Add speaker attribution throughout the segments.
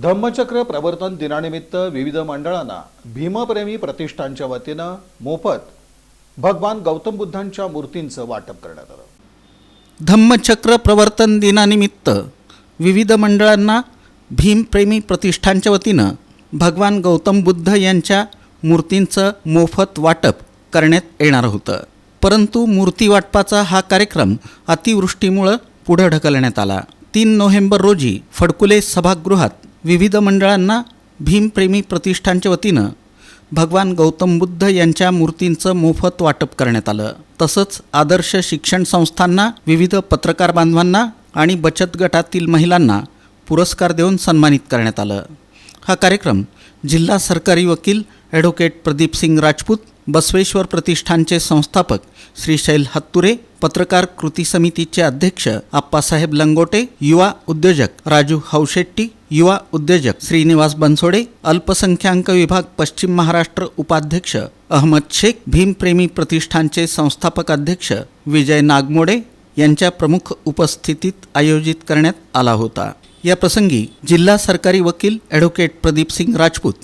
Speaker 1: धम्मचक्र प्रवर्तन दिनानिमित्त विविध मंडळांना भीमप्रेमी प्रतिष्ठानच्या वतीनं मोफत भगवान गौतम बुद्धांच्या मूर्तींचं वाटप करण्यात आलं.
Speaker 2: धम्मचक्र प्रवर्तन दिनानिमित्त विविध मंडळांना भीमप्रेमी प्रतिष्ठानच्या वतीनं भगवान गौतम बुद्ध यांच्या मूर्तींचं मोफत वाटप करण्यात येणार होतं. परंतु मूर्ती वाटपाचा हा कार्यक्रम अतिवृष्टीमुळं पुढं ढकलण्यात आला. तीन नोव्हेंबर रोजी फडकुले सभागृहात विविध मंडळांना भीमप्रेमी प्रतिष्ठानच्या वतीनं भगवान गौतम बुद्ध यांच्या मूर्तींचं मोफत वाटप करण्यात आलं. तसंच आदर्श शिक्षण संस्थांना विविध पत्रकार बांधवांना आणि बचत गटातील महिलांना पुरस्कार देऊन सन्मानित करण्यात आलं. हा कार्यक्रम जिल्हा सरकारी वकील ॲडव्होकेट प्रदीप सिंग राजपूत बसवेश्वर प्रतिष्ठानचे संस्थापक श्री शैल हत्तुरे पत्रकार कृती समितीचे अध्यक्ष आप्पासाहेब लंगोटे युवा उद्योजक राजू हौशेट्टी युवा उद्योजक श्रीनिवास बनसोडे अल्पसंख्याक विभाग पश्चिम महाराष्ट्र उपाध्यक्ष अहमद शेख भीमप्रेमी प्रतिष्ठानचे संस्थापक अध्यक्ष विजय नागमोडे यांच्या प्रमुख उपस्थितीत आयोजित करण्यात आला होता. या प्रसंगी जिल्हा सरकारी वकील ॲडव्होकेट प्रदीप सिंग राजपूत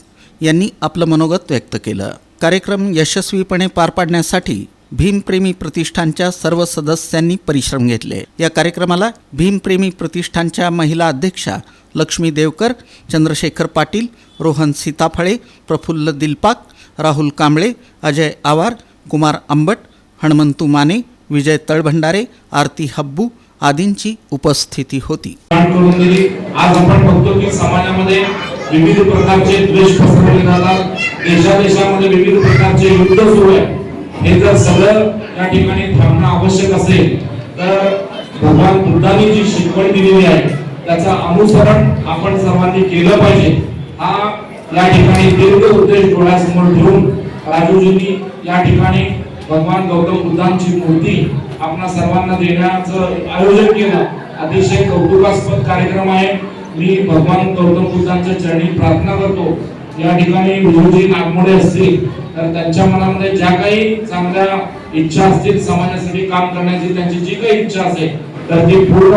Speaker 2: यांनी आपलं मनोगत व्यक्त केलं. कार्यक्रम यशस्वीपणे पार पाडण्यासाठी भीमप्रेमी प्रतिष्ठानच्या सर्व सदस्यांनी परिश्रम घेतले. या कार्यक्रमाला भीमप्रेमी प्रतिष्ठानच्या महिला अध्यक्षा लक्ष्मी देवकर चंद्रशेखर पाटील रोहन सीताफळे प्रफुल्ल दिलपाक राहुल कांबळे अजय आवार कुमार आंबट हणमंतू माने विजय तळभंडारे आरती हब्बू आदींची उपस्थिती होती.
Speaker 3: आज आपण बघतो की समाजामध्ये विविध प्रकारचे द्वेष पसरवले जातात. देशादेशामध्ये विविध प्रकारचे युद्ध सुरू आहे. हे जर सगळं या ठिकाणी थांबणं आवश्यक असेल तर भगवान बुद्धांनी जी शिकवण दिलेली आहे त्याचं अनुसरण आपण सर्वांनी केलं पाहिजे. हा या ठिकाणी दीर्घ उद्देश डोळ्यासमोर ठेवून राजूजींनी या ठिकाणी भगवान गौतम बुद्धांची मूर्ती आपणा सर्वांना देण्याचं आयोजन केलं. अतिशय कौतुकास्पद कार्यक्रम आहे. मी भगवान गौतम बुद्धांच्या चरणी प्रार्थना करतो. या ठिकाणी गुरुजी नागमोडे असतील तर त्यांच्या मनामध्ये ज्या काही चांगल्या इच्छा असतील समाजासाठी काम करण्याची त्यांची जी काही इच्छा असेल तर ती पूर्ण